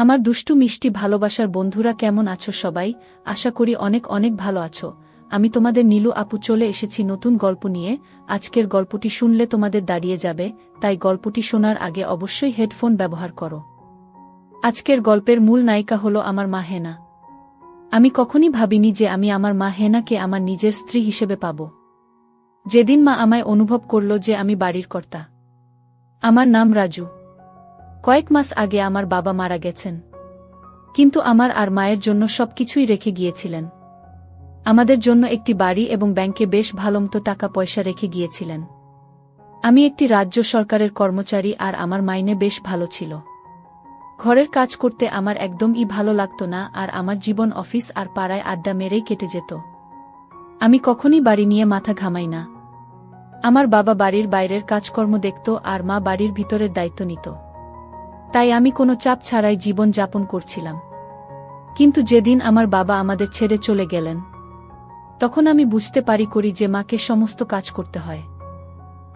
আমার দুষ্টু মিষ্টি ভালোবাসার বন্ধুরা কেমন আছো সবাই? আশা করি অনেক অনেক ভালো আছো। আমি তোমাদের নীলু আপু চলে এসেছি নতুন গল্প নিয়ে। আজকের গল্পটি শুনলে তোমাদের দাঁড়িয়ে যাবে, তাই গল্পটি শোনার আগে অবশ্যই হেডফোন ব্যবহার করো। আজকের গল্পের মূল নায়িকা হল আমার মা হেনা। আমি কখনই ভাবিনি যে আমি আমার মা হেনাকে আমার নিজের স্ত্রী হিসেবে পাব। যেদিন মা আমায় অনুভব করল যে আমি বাড়ির কর্তা। আমার নাম রাজু। কয়েক মাস আগে আমার বাবা মারা গেছেন। কিন্তু আমার আর মায়ের জন্য সবকিছুই রেখে গিয়েছিলেন। আমাদের জন্য একটি বাড়ি এবং ব্যাংকে বেশ ভালোমতো টাকা পয়সা রেখে গিয়েছিলেন। আমি একটি রাজ্য সরকারের কর্মচারী আর আমার মাইনে বেশ ভালো ছিল। ঘরের কাজ করতে আমার একদমই ভালো লাগতো না আর আমার জীবন অফিস আর পাড়ায় আড্ডা মেরেই কেটে যেত। আমি কখনই বাড়ি নিয়ে মাথা ঘামাই না। আমার বাবা বাড়ির বাইরের কাজকর্ম দেখত আর মা বাড়ির ভিতরের দায়িত্ব নিত। তাই আমি কোনো চাপ ছাড়াই জীবন যাপন করছিলাম। কিন্তু যেদিন আমার বাবা আমাদের ছেড়ে চলে গেলেন, তখন আমি বুঝতে পারি করি যে মাকে সমস্ত কাজ করতে হয়।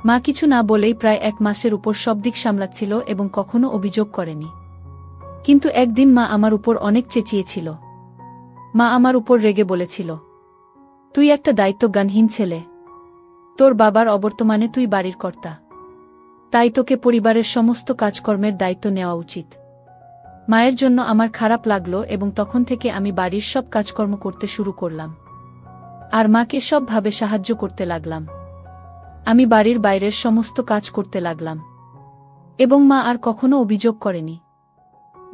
মা কিছু না বলেই প্রায় এক মাসের উপর সব দিক সামলাচ্ছিল এবং কখনো অভিযোগ করেনি। কিন্তু একদিন মা আমার উপর অনেক চেঁচিয়েছিল। মা আমার উপর রেগে বলেছিল, তুই একটা দায়িত্বজ্ঞানহীন ছেলে। তোর বাবার অবর্তমানে তুই বাড়ির কর্তা। তাই তোকে পরিবারের সমস্ত কাজকর্মের দায়িত্ব নেওয়া উচিত। মায়ের জন্য আমার খারাপ লাগল এবং তখন থেকে আমি বাড়ির সব কাজকর্ম করতে শুরু করলাম। আর মাকে সবভাবে সাহায্য করতে লাগলাম। আমি বাড়ির বাইরের সমস্ত কাজ করতে লাগলাম। এবং মা আর কখনো অভিযোগ করেনি।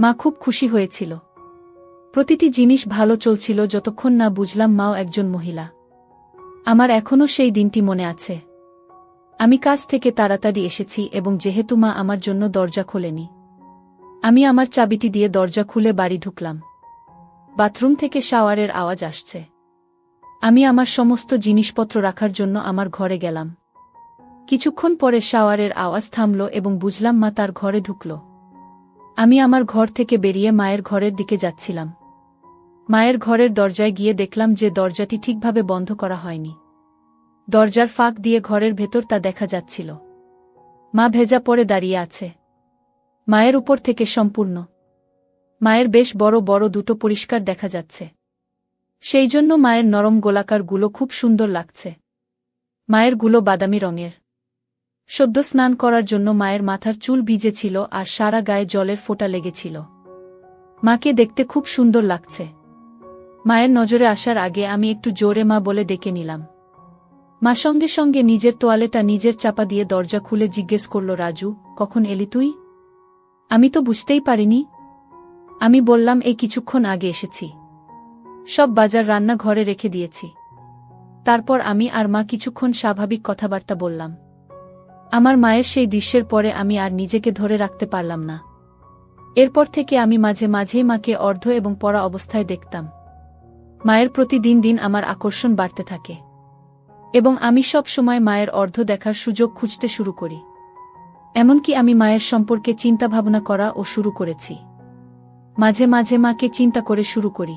মা খুব খুশি হয়েছিল। প্রতিটি জিনিস ভালো চলছিল যতক্ষণ না বুঝলাম মাও একজন মহিলা। আমার এখনও সেই দিনটি মনে আছে। আমি কাজ থেকে তাড়াতাড়ি এসেছি এবং যেহেতু মা আমার জন্য দরজা খোলেনি। আমি আমার চাবিটি দিয়ে দরজা খুলে বাড়ি ঢুকলাম। বাথরুম থেকে শাওয়ারের আওয়াজ আসছে। আমি আমার সমস্ত জিনিসপত্র রাখার জন্য আমার ঘরে গেলাম। কিছুক্ষণ পরে শাওয়ারের আওয়াজ থামল এবং বুঝলাম মা তার ঘরে ঢুকল। আমি আমার ঘর থেকে বেরিয়ে মায়ের ঘরের দিকে যাচ্ছিলাম। মায়ের ঘরের দরজায় গিয়ে দেখলাম যে দরজাটি ঠিকভাবে বন্ধ করা হয়নি। দরজার ফাঁক দিয়ে ঘরের ভেতর তা দেখা যাচ্ছিল। মা ভেজা পরে দাঁড়িয়ে আছে। মায়ের উপর থেকে সম্পূর্ণ। মায়ের বেশ বড় বড় দুটো পরিষ্কার দেখা যাচ্ছে। সেই জন্য মায়ের নরম গোলাকারগুলো খুব সুন্দর লাগছে। মায়েরগুলো বাদামি রঙের। সদ্য স্নান করার জন্য মায়ের মাথার চুল ভিজেছিল আর সারা গায়ে জলের ফোঁটা লেগেছিল। মাকে দেখতে খুব সুন্দর লাগছে। মায়ের নজরে আসার আগে আমি একটু জোরে মা বলে ডেকে নিলাম। মা সঙ্গে সঙ্গে নিজের তোয়ালেটা নিজের চাপা দিয়ে দরজা খুলে জিজ্ঞেস করল, রাজু, কখন এলি তুই? আমি তো বুঝতেই পারিনি। আমি বললাম, এই কিছুক্ষণ আগে এসেছি। সব বাজার রান্না ঘরে রেখে দিয়েছি। তারপর আমি আর মা কিছুক্ষণ স্বাভাবিক কথাবার্তা বললাম। আমার মায়ের সেই দৃশ্যের পরে আমি আর নিজেকে ধরে রাখতে পারলাম না। এরপর থেকে আমি মাঝে মাঝেই মাকে অর্ধ এবং পড়া অবস্থায় দেখতাম। মায়ের প্রতি দিন দিন আমার আকর্ষণ বাড়তে থাকে। এবং আমি সব সময় মায়ের অর্ধ দেখার সুযোগ খুঁজতে শুরু করি। এমনকি আমি মায়ের সম্পর্কে চিন্তা ভাবনা করা ও শুরু করেছি। মাঝে মাঝে মাকে চিন্তা করে শুরু করি।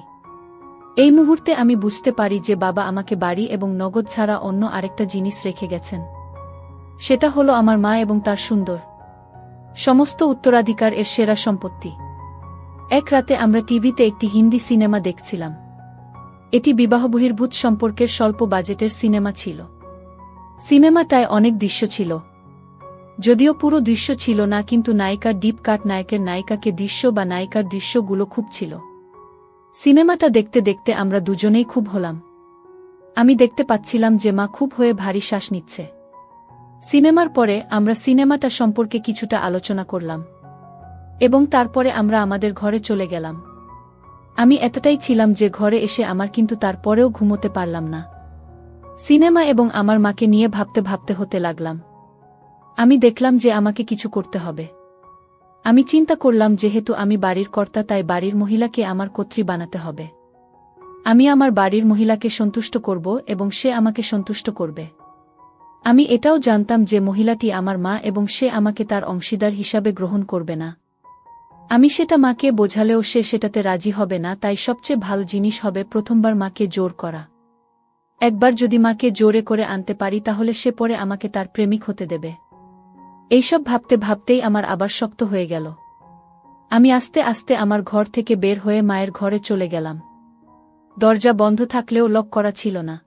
এই মুহূর্তে আমি বুঝতে পারি যে বাবা আমাকে বাড়ি এবং নগদ ছাড়া অন্য আরেকটা জিনিস রেখে গেছেন। সেটা হলো আমার মা এবং তার সুন্দর। সমস্ত উত্তরাধিকার এর সেরা সম্পত্তি। এক রাতে আমরা টিভিতে একটি হিন্দি সিনেমা দেখছিলাম। এটি বিবাহ বহির্ভূত সম্পর্কের স্বল্প বাজেটের সিনেমা ছিল। সিনেমাটায় অনেক দৃশ্য ছিল। যদিও পুরো দৃশ্য ছিল না, কিন্তু নায়িকার ডিপ কাট নায়কের নায়িকাকে দৃশ্য বা নায়িকার দৃশ্যগুলো খুব ছিল। সিনেমাটা দেখতে দেখতে আমরা দুজনেই খুব হলাম। আমি দেখতে পাচ্ছিলাম যে মা খুব হয়ে ভারী শ্বাস নিচ্ছে। সিনেমার পরে আমরা সিনেমাটা সম্পর্কে কিছুটা আলোচনা করলাম। এবং তারপরে আমরা আমাদের ঘরে চলে গেলাম। আমি এতটাই ছিলাম যে ঘরে এসে আমার কিন্তু তারপরেও ঘুমোতে পারলাম না। সিনেমা এবং আমার মাকে নিয়ে ভাবতে ভাবতে হতে লাগলাম। আমি দেখলাম যে আমাকে কিছু করতে হবে। আমি চিন্তা করলাম যেহেতু আমি বাড়ির কর্তা, তাই বাড়ির মহিলাকে আমার কর্ত্রী বানাতে হবে। আমি আমার বাড়ির মহিলাকে সন্তুষ্ট করব এবং সে আমাকে সন্তুষ্ট করবে। আমি এটাও জানতাম যে মহিলাটি আমার মা এবং সে আমাকে তার অংশীদার হিসাবে গ্রহণ করবে না। আমি সেটা মাকে বোঝালেও সে সেটাতে রাজি হবে না, তাই সবচেয়ে ভালো জিনিস হবে প্রথমবার মাকে জোর করা। একবার যদি মাকে জোরে করে আনতে পারি, তাহলে সে পরে আমাকে তার প্রেমিক হতে দেবে। এইসব ভাবতে ভাবতেই আমার আবার শক্ত হয়ে গেল। আমি আস্তে আস্তে আমার ঘর থেকে বের হয়ে মায়ের ঘরে চলে গেলাম। দরজা বন্ধ থাকলেও লক করা ছিল না।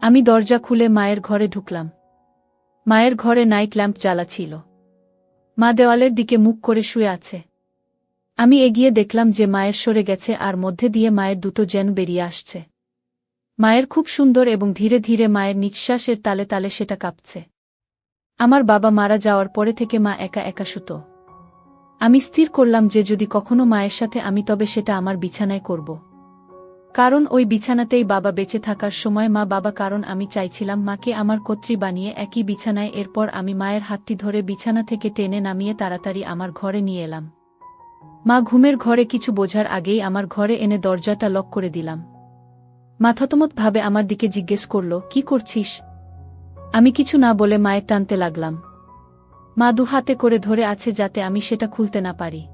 আমি দরজা খুলে মায়ের ঘরে ঢুকলাম। মায়ের ঘরে নাইট ল্যাম্প জ্বালা ছিল মা দেওয়ালের দিকে মুখ করে শুয়ে আছে। আমি এগিয়ে দেখলাম যে মায়ের সরে গেছে আর মধ্যে দিয়ে মায়ের দুটো যেন বেরিয়ে আসছে। মায়ের খুব সুন্দর এবং ধীরে ধীরে মায়ের নিঃশ্বাসের তালে তালে সেটা কাঁপছে। আমার বাবা মারা যাওয়ার পরে থেকে মা একা একা শুতো। আমি স্থির করলাম যে যদি কখনো মায়ের সাথে আমি তবে সেটা আমার বিছানায় করব। কারণ ওই বিছানাতেই বাবা বেঁচে থাকার সময় মা বাবা কারণ আমি চাইছিলাম মাকে আমার কর্ত্রী বানিয়ে একই বিছানায় এরপর আমি মায়ের হাতটি ধরে বিছানা থেকে টেনে নামিয়ে তাড়াতাড়ি আমার ঘরে নিয়ে এলাম। মা ঘুমের ঘরে কিছু বোঝার আগেই আমার ঘরে এনে দরজাটা লক করে দিলাম। মাথাতমত ভাবে আমার দিকে জিজ্ঞেস করল, কি করছিস? আমি কিছু না বলে মায়ের টানতে লাগলাম। মা দু হাতে করে ধরে আছে যাতে আমি সেটা খুলতে না পারি।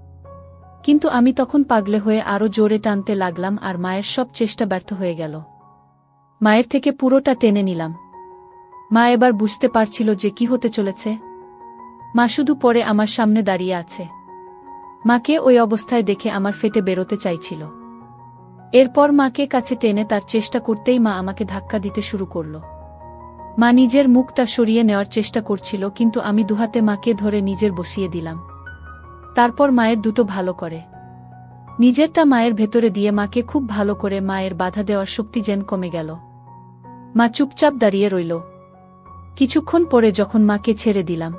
কিন্তু আমি তখন পাগলে হয়ে আরও জোরে টানতে লাগলাম আর মায়ের সব চেষ্টা ব্যর্থ হয়ে গেল। মায়ের থেকে পুরোটা টেনে নিলাম। মা এবার বুঝতে পারছিল যে কি হতে চলেছে। মা শুধু পরে আমার সামনে দাঁড়িয়ে আছে। মাকে ওই অবস্থায় দেখে আমার ফেটে বেরোতে চাইছিল। এরপর মাকে কাছে টেনে তার চেষ্টা করতেই মা আমাকে ধাক্কা দিতে শুরু করল। মা নিজের মুখটা সরিয়ে নেওয়ার চেষ্টা করছিল, কিন্তু আমি দুহাতে মাকে ধরে নিজের বসিয়ে দিলাম। তারপর মায়ের দুটো ভালো করে। নিজেরটা মায়ের ভেতরে দিয়ে মাকে খুব ভালো করে মায়ের বাধা দেওয়ার শক্তি যেন কমে গেল। মা চুপচাপ দাঁড়িয়ে রইল। কিছুক্ষণ পরে যখন মাকে ছেড়ে দিলাম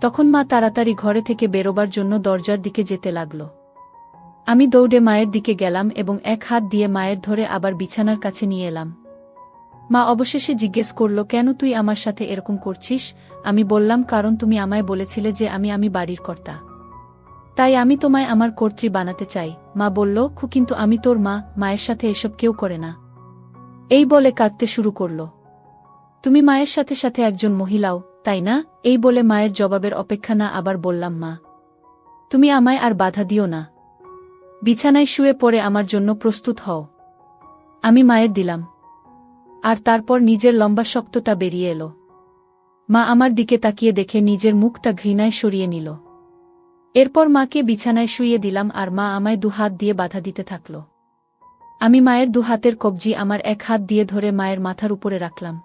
তখন মা তাড়াতাড়ি ঘরে থেকে বেরোবার জন্য দরজার দিকে যেতে লাগল। আমি দৌড়ে মায়ের দিকে গেলাম এবং এক হাত দিয়ে মায়ের ধরে আবার বিছানার কাছে নিয়ে এলাম। মা অবশেষে জিজ্ঞেস করল, কেন তুই আমার সাথে এরকম করছিস? আমি বললাম, কারণ তুমি আমায় বলেছিলে যে আমি আমি বাড়ির কর্তা। তাই আমি তোমায় আমার কর্ত্রী বানাতে চাই। মা বলল, খু, কিন্তু আমি তোর মা, মায়ের সাথে এসব কেউ করে না। এই বলে কাঁদতে শুরু করল। তুমি মায়ের সাথে সাথে একজন মহিলাও তাই না? এই বলে মায়ের জবাবের অপেক্ষা না আবার বললাম, মা, তুমি আমায় আর বাধা দিও না। বিছানায় শুয়ে পড়ে আমার জন্য প্রস্তুত হও। আমি মায়ের দিলাম। আর তারপর নিজের লম্বা শক্তটা বেরিয়ে এলো। মা আমার দিকে তাকিয়ে দেখে নিজের মুখটা ঘৃণায় সরিয়ে নিল। এরপর মাকে বিছানায় শুইয়ে দিলাম আর মা আমায় দু হাত দিয়ে বাধা দিতে থাকল। আমি মায়ের দু হাতের কবজি আমার এক হাত দিয়ে ধরে মায়ের মাথার উপরে রাখলাম।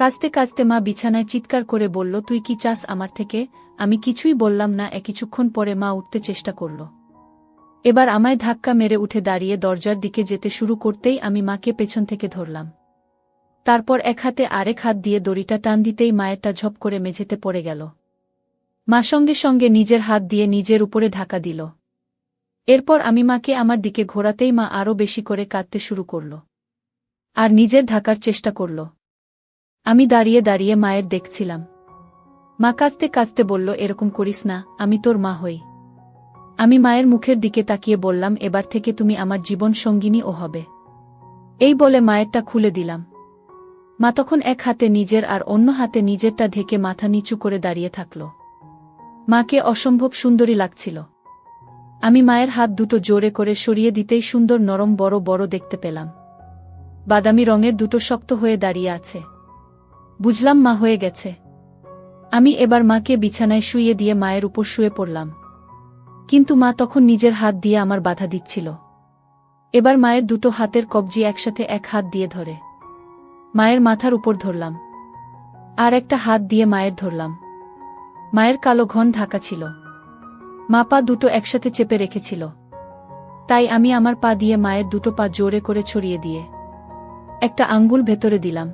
কাঁচতে কাঁচতে মা বিছানায় চিৎকার করে বলল, তুই কি চাস আমার থেকে? আমি কিছুই বললাম না, এ কিছুক্ষণ পরে মা উঠতে চেষ্টা করল। এবার আমায় ধাক্কা মেরে উঠে দাঁড়িয়ে দরজার দিকে যেতে শুরু করতেই আমি মাকে পেছন থেকে ধরলাম। তারপর এক হাতে আরেক হাত দিয়ে দড়িটা টান দিতেই মায়েরটা ঝপ করে মেঝেতে পড়ে গেল। মা সঙ্গে সঙ্গে নিজের হাত দিয়ে নিজের উপরে ঢাকা দিল। এরপর আমি মাকে আমার দিকে ঘোরাতেই মা আরও বেশি করে কাঁদতে শুরু করল। আর নিজের ঢাকার চেষ্টা করল। আমি দাঁড়িয়ে দাঁড়িয়ে মায়ের দেখছিলাম। মা কাঁদতে কাঁদতে বলল, এরকম করিস না, আমি তোর মা হই। আমি মায়ের মুখের দিকে তাকিয়ে বললাম, এবার থেকে তুমি আমার জীবন সঙ্গিনী ও হবে। এই বলে মায়েরটা খুলে দিলাম। মা তখন এক হাতে নিজের আর অন্য হাতে নিজেরটা ঢেকে মাথা নিচু করে দাঁড়িয়ে থাকল। মাকে অসম্ভব সুন্দরী লাগছিল। আমি মায়ের হাত দুটো জোরে করে সরিয়ে দিতেই সুন্দর নরম বড় বড় দেখতে পেলাম। বাদামি রঙের দুটো শক্ত হয়ে দাঁড়িয়ে আছে। বুঝলাম মা হয়ে গেছে। আমি এবার মাকে বিছানায় শুইয়ে দিয়ে মায়ের উপর শুয়ে পড়লাম। কিন্তু মা তখন নিজের হাত দিয়ে আমার বাধা দিচ্ছিল। এবার মায়ের দুটো হাতের কবজি একসাথে এক হাত দিয়ে ধরে। মায়ের মাথার উপর ধরলাম। আর একটা হাত দিয়ে মায়ের ধরলাম। মায়ের কালো ঘন ঢাকা ছিল। মা পা দুটো একসাথে চেপে রেখেছিল। তাই আমি আমার পা দিয়ে মায়ের দুটো পা জোরে করে ছড়িয়ে দিয়ে একটা আঙ্গুল ভেতরে দিলাম।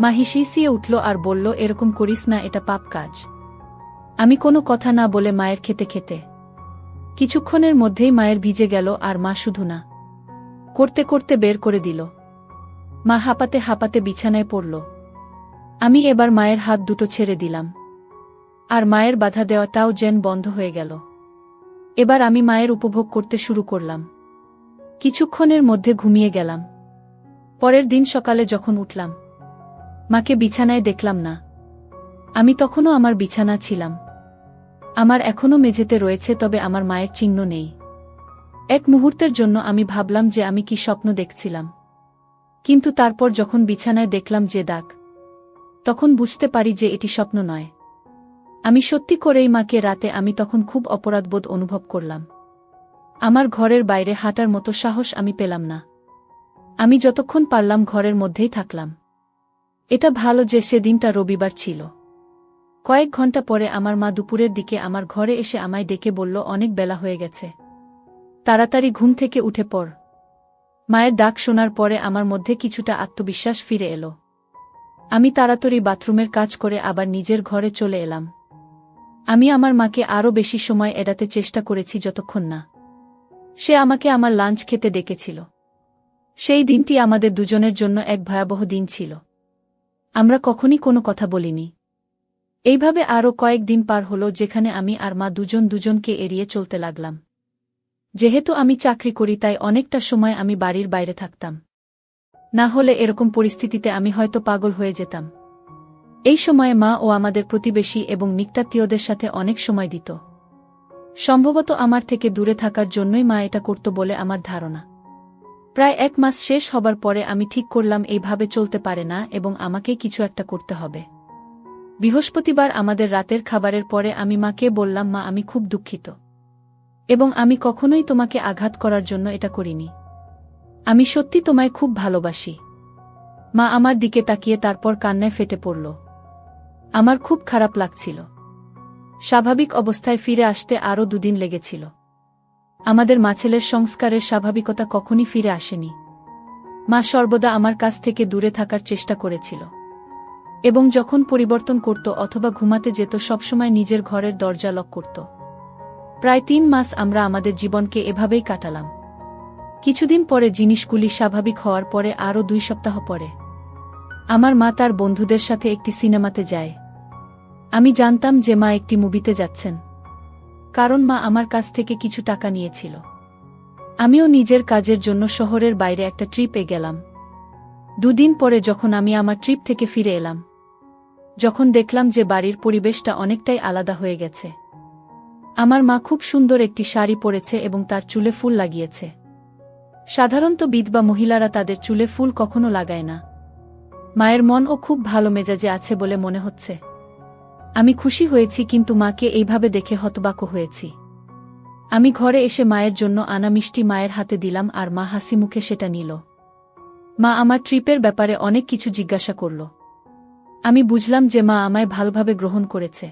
মা হিসিয়ে উঠল আর বলল, এরকম করিস না, এটা পাপ কাজ। আমি কোনো কথা না বলে মায়ের খেতে খেতে। কিছুক্ষণের মধ্যেই মায়ের ভিজে গেল আর মা শুধু না। করতে করতে বের করে দিল। মা হাঁপাতে হাঁপাতে বিছানায় পড়ল। আমি এবার মায়ের হাত দুটো ছেড়ে দিলাম। আর মায়ের বাধা দেওয়াটাও যেন বন্ধ হয়ে গেল। এবার আমি মায়ের উপভোগ করতে শুরু করলাম। কিছুক্ষণের মধ্যে ঘুমিয়ে গেলাম। পরের দিন সকালে যখন উঠলাম মাকে বিছানায় দেখলাম না। আমি তখনও আমার বিছানা ছিলাম। আমার এখনও মেঝেতে রয়েছে, তবে আমার মায়ের চিহ্ন নেই। এক মুহূর্তের জন্য আমি ভাবলাম যে আমি কি স্বপ্ন দেখছিলাম। কিন্তু তারপর যখন বিছানায় দেখলাম যে দাগ, তখন বুঝতে পারি যে এটি স্বপ্ন নয়। আমি সত্যি করেই মাকে রাতে আমি তখন খুব অপরাধবোধ অনুভব করলাম। আমার ঘরের বাইরে হাঁটার মতো সাহস আমি পেলাম না। আমি যতক্ষণ পারলাম ঘরের মধ্যেই থাকলাম। এটা ভালো যে সেদিনটা রবিবার ছিল। কয়েক ঘণ্টা পরে আমার মা দুপুরের দিকে আমার ঘরে এসে আমায় ডেকে বলল, অনেক বেলা হয়ে গেছে। তাড়াতাড়ি ঘুম থেকে উঠে পড়। মায়ের ডাক শোনার পরে আমার মধ্যে কিছুটা আত্মবিশ্বাস ফিরে এলো। আমি তাড়াতাড়ি বাথরুমের কাজ করে আবার নিজের ঘরে চলে এলাম। আমি আমার মাকে আরও বেশি সময় এড়াতে চেষ্টা করেছি যতক্ষণ না। সে আমাকে আমার লাঞ্চ খেতে ডেকেছিল। সেই দিনটি আমাদের দুজনের জন্য এক ভয়াবহ দিন ছিল। আমরা কখনই কোনো কথা বলিনি। এইভাবে আরও কয়েক দিন পার হলো যেখানে আমি আর মা দুজন দুজনকে এড়িয়ে চলতে লাগলাম। যেহেতু আমি চাকরি করি, তাই অনেকটা সময় আমি বাড়ির বাইরে থাকতাম। না হলে এরকম পরিস্থিতিতে আমি হয়তো পাগল হয়ে যেতাম। এই সময়ে মা ও আমাদের প্রতিবেশী এবং নিকটাত্মীয়দের সাথে অনেক সময় দিত। সম্ভবত আমার থেকে দূরে থাকার জন্যই মা এটা করত বলে আমার ধারণা। প্রায় এক মাস শেষ হবার পরে আমি ঠিক করলাম এইভাবে চলতে পারে না এবং আমাকে কিছু একটা করতে হবে। বৃহস্পতিবার আমাদের রাতের খাবারের পরে আমি মাকে বললাম, মা, আমি খুব দুঃখিত। এবং আমি কখনোই তোমাকে আঘাত করার জন্য এটা করিনি। আমি সত্যি তোমায় খুব ভালোবাসি। মা, আমার দিকে তাকিয়ে তারপর কান্নায় ফেটে পড়ল। আমার খুব খারাপ লাগছিল। স্বাভাবিক অবস্থায় ফিরে আসতে আরও দুদিন লেগেছিল। আমাদের মাছেলের সংস্কারের স্বাভাবিকতা কখনই ফিরে আসেনি। মা সর্বদা আমার কাছ থেকে দূরে থাকার চেষ্টা করেছিল। এবং যখন পরিবর্তন করত অথবা ঘুমাতে যেত, সবসময় নিজের ঘরের দরজা লক করত। প্রায় তিন মাস আমরা আমাদের জীবনকে এভাবেই কাটালাম। কিছুদিন পরে জিনিসগুলি স্বাভাবিক হওয়ার পরে, আরও দুই সপ্তাহ পরে, আমার মা তার বন্ধুদের সাথে একটি সিনেমাতে যায়। আমি জানতাম যে মা একটি মুভিতে যাচ্ছেন। কারণ মা আমার কাছ থেকে কিছু টাকা নিয়েছিল। আমিও নিজের কাজের জন্য শহরের বাইরে একটা ট্রিপে গেলাম। দুদিন পরে যখন আমি আমার ট্রিপ থেকে ফিরে এলাম, যখন দেখলাম যে বাড়ির পরিবেশটা অনেকটাই আলাদা হয়ে গেছে। আমার মা খুব সুন্দর একটি শাড়ি পরেছে এবং তার চুলে ফুল লাগিয়েছে। সাধারণত বিধবা মহিলারা তাদের চুলে ফুল কখনো লাগায় না। মায়ের মনও খুব ভালো মেজাজে আছে বলে মনে হচ্ছে। আমি খুশি হয়েছি কিন্তু মাকে এইভাবে দেখে হতবাক হয়েছি। আমি ঘরে এসে মায়ের জন্য আনা মিষ্টি মায়ের হাতে দিলাম আর মা হাসি মুখে সেটা নিল। মা আমার ট্রিপের ব্যাপারে অনেক কিছু জিজ্ঞাসা করল। আমি বুঝলাম যে মা আমায় ভালোভাবে গ্রহণ করেছে।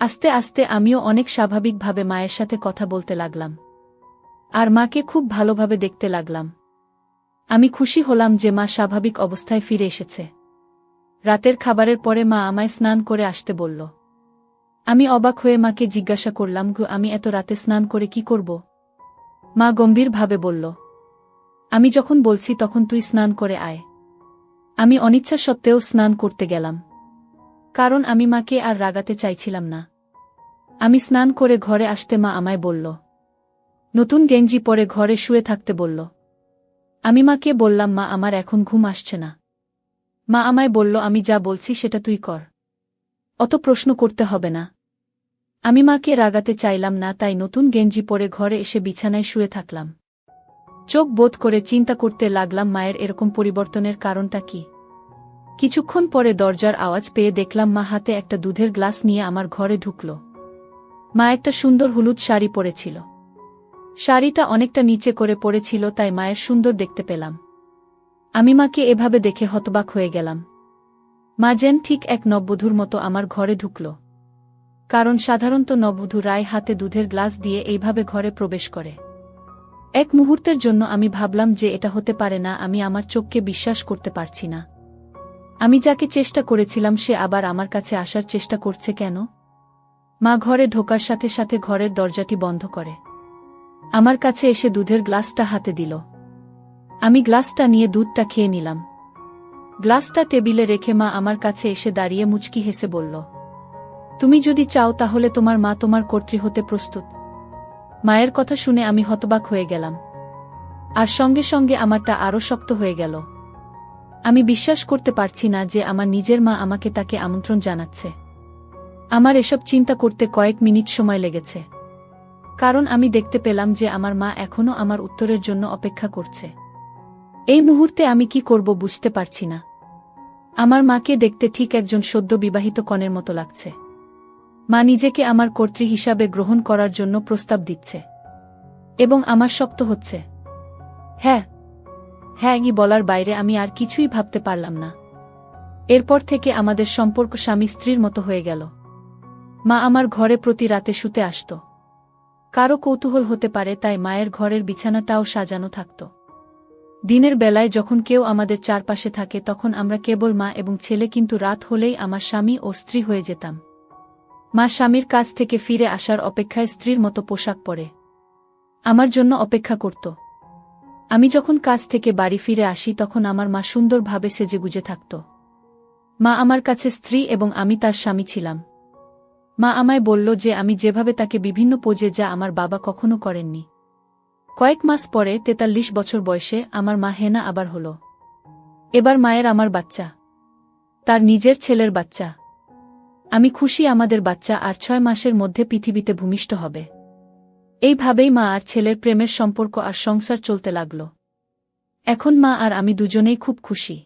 আস্তে আস্তে আমিও অনেক স্বাভাবিকভাবে মায়ের সাথে কথা বলতে লাগলাম। আর মাকে খুব ভালোভাবে দেখতে লাগলাম। আমি খুশি হলাম যে মা স্বাভাবিক অবস্থায় ফিরে এসেছে। রাতের খাবারের পরে মা আমায় স্নান করে আসতে বলল। আমি অবাক হয়ে মাকে জিজ্ঞাসা করলাম, গু, আমি এত রাতে স্নান করে কি করব? মা গম্ভীরভাবে বলল, আমি যখন বলছি তখন তুই স্নান করে আয়। আমি অনিচ্ছা সত্ত্বেও স্নান করতে গেলাম। কারণ আমি মাকে আর রাগাতে চাইছিলাম না। আমি স্নান করে ঘরে আসতে মা আমায় বলল, নতুন গেঞ্জি পরে ঘরে শুয়ে থাকতে বলল। আমি মাকে বললাম, মা, আমার এখন ঘুম আসছে না। মা আমায় বলল, আমি যা বলছি সেটা তুই কর। অত প্রশ্ন করতে হবে না। আমি মাকে রাগাতে চাইলাম না, তাই নতুন গেঞ্জি পরে ঘরে এসে বিছানায় শুয়ে থাকলাম। চোখ বোধ করে চিন্তা করতে লাগলাম, মায়ের এরকম পরিবর্তনের কারণটা কি? কিছুক্ষণ পরে দরজার আওয়াজ পেয়ে দেখলাম, মা হাতে একটা দুধের গ্লাস নিয়ে আমার ঘরে ঢুকল। মা একটা সুন্দর হলুদ শাড়ি পরেছিল। শাড়িটা অনেকটা নিচে করে পড়েছিল, তাই মায়ের সুন্দর দেখতে পেলাম। আমি মাকে এভাবে দেখে হতবাক হয়ে গেলাম। মা যেন ঠিক এক নববধূর মতো আমার ঘরে ঢুকল। কারণ সাধারণত নববধূ রায় হাতে দুধের গ্লাস দিয়ে এইভাবে ঘরে প্রবেশ করে। এক মুহূর্তের জন্য আমি ভাবলাম যে এটা হতে পারে না, আমি আমার চোখকে বিশ্বাস করতে পারছি না। আমি যাকে চেষ্টা করেছিলাম সে আবার আমার কাছে আসার চেষ্টা করছে কেন? মা ঘরে ঢোকার সাথে সাথে ঘরের দরজাটি বন্ধ করে। আমার কাছে এসে দুধের গ্লাসটা হাতে দিল। আমি গ্লাসটা নিয়ে দুধটা খেয়ে নিলাম। গ্লাসটা টেবিলে রেখে মা আমার কাছে এসে দাঁড়িয়ে মুচকি হেসে বলল, তুমি যদি চাও তাহলে তোমার মা তোমার কর্তৃ হতে প্রস্তুত। মায়ের কথা শুনে আমি হতবাক হয়ে গেলাম। আর সঙ্গে সঙ্গে আমারটা আরও শক্ত হয়ে গেল। আমি বিশ্বাস করতে পারছি না যে আমার নিজের মা আমাকে তাকে আমন্ত্রণ জানাচ্ছে। আমার এসব চিন্তা করতে কয়েক মিনিট সময় লেগেছে। কারণ আমি দেখতে পেলাম যে আমার মা এখনও আমার উত্তরের জন্য অপেক্ষা করছে। এই মুহূর্তে আমি কি করব বুঝতে পারছি না। আমার মাকে দেখতে ঠিক একজন সদ্য বিবাহিত কনের মতো লাগছে। মা নিজেকে আমার কর্ত্রী হিসাবে গ্রহণ করার জন্য প্রস্তাব দিচ্ছে। এবং আমার শক্ত হচ্ছে। হ্যাঁ। হ্যাঁ ই বলার বাইরে আমি আর কিছুই ভাবতে পারলাম না। এরপর থেকে আমাদের সম্পর্ক স্বামী স্ত্রীর মতো হয়ে গেল। মা আমার ঘরে প্রতি রাতে শুতে আসত। কারও কৌতূহল হতে পারে তাই মায়ের ঘরের বিছানাটাও সাজানো থাকত। দিনের বেলায় যখন কেউ আমাদের চারপাশে থাকে তখন আমরা কেবল মা এবং ছেলে কিন্তু রাত হলেই আমার স্বামী ও স্ত্রী হয়ে যেতাম। মা স্বামীর কাছ থেকে ফিরে আসার অপেক্ষায় স্ত্রীর মতো পোশাক পরে। আমার জন্য অপেক্ষা করত। আমি যখন কাজ থেকে বাড়ি ফিরে আসি তখন আমার মা সুন্দরভাবে সেজেগুজে থাকত। মা আমার কাছে স্ত্রী এবং আমি তার স্বামী ছিলাম। মা আমায় বলল যে আমি যেভাবে তাকে বিভিন্ন পোজে যা আমার বাবা কখনো করেননি। কয়েক মাস পরে তেতাল্লিশ বছর বয়সে আমার মা হেনা আবার হল। এবার মায়ের আমার বাচ্চা। তার নিজের ছেলের বাচ্চা। আমি খুশি আমাদের বাচ্চা আর ছয় মাসের মধ্যে পৃথিবীতে ভূমিষ্ঠ হবে। এইভাবেই মা আর ছেলের প্রেমের সম্পর্ক আর সংসার চলতে লাগল। এখন মা আর আমি দুজনেই খুব খুশি।